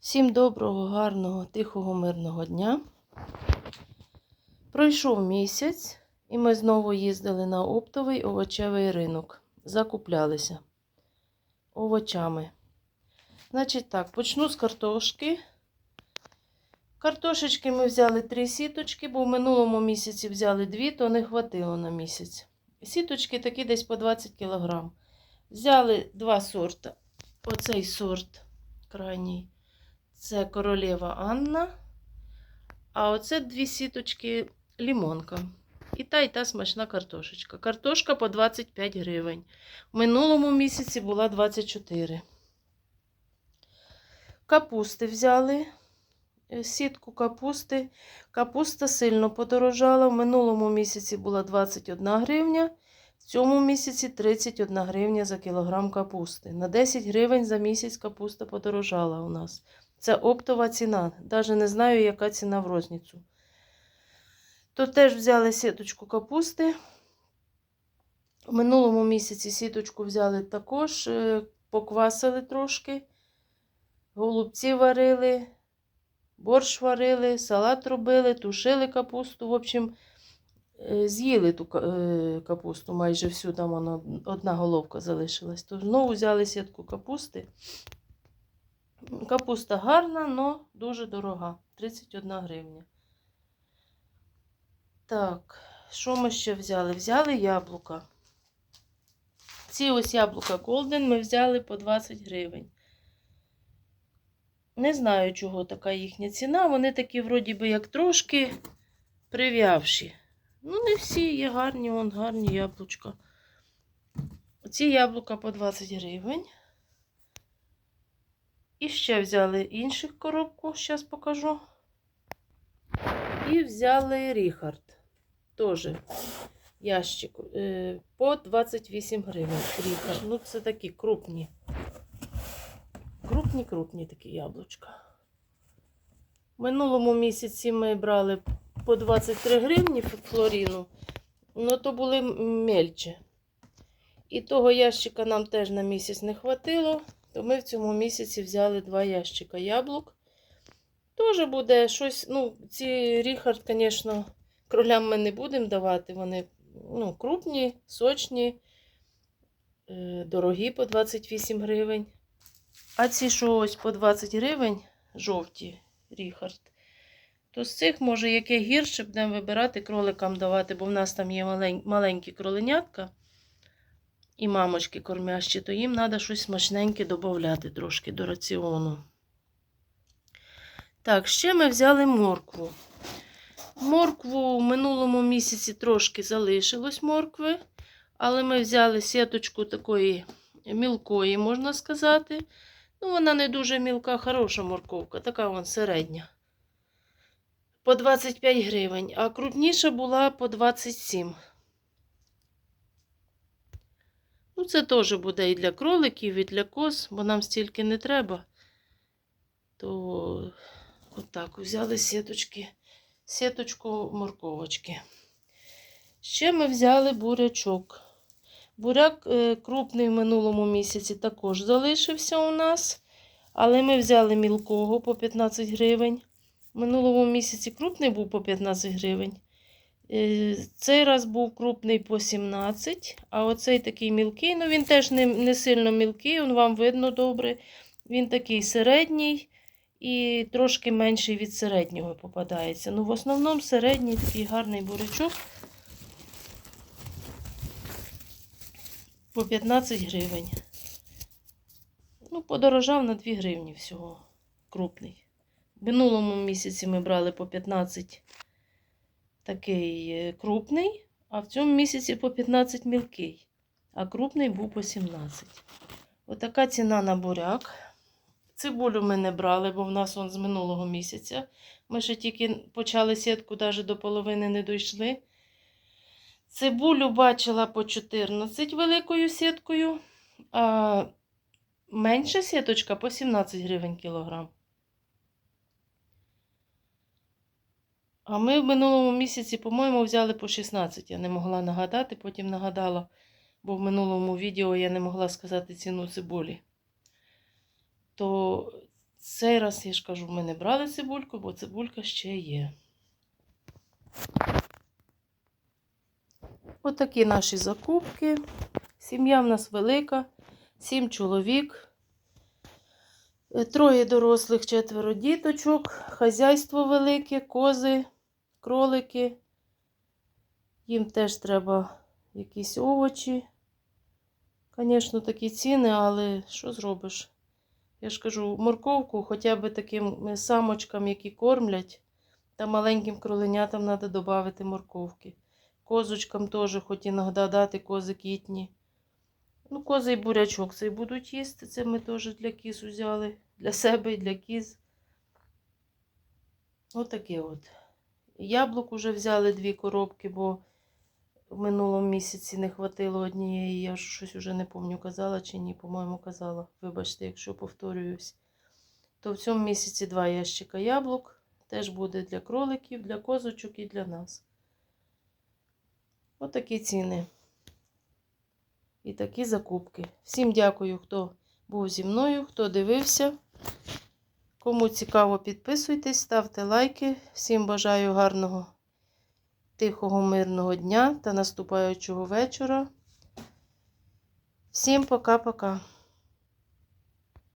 Всім доброго, гарного, тихого, мирного дня. Пройшов місяць, і ми знову їздили на оптовий овочевий ринок. Закуплялися овочами. Значить так, почну з картошки. Картошечки ми взяли три сіточки, бо в минулому місяці взяли дві, то не хватило на місяць. Сіточки такі десь по 20 кг. Взяли два сорта. Оцей сорт крайній. Це королева Анна. А оце дві сіточки лімонка. І та, і та смачна картошечка. Картошка по 25 гривень. В минулому місяці була 24. Капусти взяли. Сітку капусти. Капуста сильно подорожала. В минулому місяці була 21 гривня. В цьому місяці 31 гривня за кілограм капусти. На 10 гривень за місяць капуста подорожала у нас. Це оптова ціна. Навіть не знаю, яка ціна в розницю. То теж взяли сіточку капусти. У минулому місяці сіточку взяли також, е, поквасили трошки, голубці варили, борщ варили, салат робили, тушили капусту. В общем, з'їли ту е, капусту майже всю, там вона одна головка залишилась. То знову взяли сітку капусти. Капуста гарна, але дуже дорога. 31 гривня. Так, що ми ще взяли? Взяли яблука. Ці ось яблука Golden ми взяли по 20 гривень. Не знаю, чого така їхня ціна. Вони такі, вроді би, як трошки прив'явші. Ну, не всі є гарні, вон гарні яблучка. Ці яблука по 20 гривень. І ще взяли інших коробку, зараз покажу. І взяли Ріхард. Теж ящик е, по 28 гривень. Ріхард. Ну, це такі крупні. Крупні, крупні такі яблучка. В минулому місяці ми брали по 23 гривні флоріну, ну то були мельче. І того ящика нам теж на місяць не хватило. То ми в цьому місяці взяли два ящика яблук. Теж буде щось. Ну, ці Ріхард, звісно, кролям ми не будемо давати. Вони ну, крупні, сочні, е, дорогі по 28 гривень. А ці, що ось по 20 гривень, жовті Ріхард, то з цих, може, яке гірше будемо вибирати кроликам давати, бо в нас там є малень- маленькі кроленятка і мамочки кормящі, то їм треба щось смачненьке додати трошки до раціону. Так, ще ми взяли моркву. Моркву в минулому місяці трошки залишилось моркви, але ми взяли сіточку такої мілкої, можна сказати. Ну, вона не дуже мілка, хороша морковка, така вон середня. По 25 гривень, а крупніша була по 27. Ну, це теж буде і для кроликів, і для коз, бо нам стільки не треба. То отак взяли сіточки, сіточку морковочки. Ще ми взяли бурячок. Буряк е, крупний в минулому місяці також залишився у нас. Але ми взяли мілкого по 15 гривень. Минулому місяці крупний був по 15 гривень. Е, Цей раз був крупний по 17, а оцей такий мілкий, ну він теж не, не сильно мілкий, он вам видно добре. Він такий середній і трошки менший від середнього попадається. Ну, в основному середній такий гарний бурячок по 15 гривень. Ну, подорожав на 2 гривні всього крупний. Минулому місяці ми брали по 15 такий е, крупний, а в цьому місяці по 15 мілкий, а крупний був по 17. Отака ціна на буряк. Цибулю ми не брали, бо в нас он з минулого місяця. Ми ще тільки почали сітку, навіть до половини не дійшли. Цибулю бачила по 14 великою сіткою, а менша сіточка по 17 гривень кілограм. А ми в минулому місяці, по-моєму, взяли по 16. Я не могла нагадати, потім нагадала, бо в минулому відео я не могла сказати ціну цибулі. То цей раз, я ж кажу, ми не брали цибульку, бо цибулька ще є. Отакі наші закупки. Сім'я в нас велика, сім чоловік, е, троє дорослих, четверо діточок, хазяйство велике, кози, кролики. Їм теж треба якісь овочі. Звісно, такі ціни, але що зробиш? Я ж кажу, морковку хоча б таким е, самочкам, які кормлять, та маленьким кроленятам треба додати морковки. Козочкам теж хоч іноді дати кози кітні. Ну, кози і бурячок цей будуть їсти. Це ми теж для кіз взяли. Для себе і для кіз. Отаке от. Яблук уже взяли дві коробки, бо в минулому місяці не хватило однієї. Я щось уже не пам'ятаю, казала чи ні, по-моєму, казала. Вибачте, якщо повторююсь. То в цьому місяці два ящика яблук. Теж буде для кроликів, для козочок і для нас. Отакі ціни. І такі закупки. Всім дякую, хто був зі мною, хто дивився. Кому цікаво, підписуйтесь, ставте лайки. Всім бажаю гарного, тихого, мирного дня та наступаючого вечора. Всім пока-пока.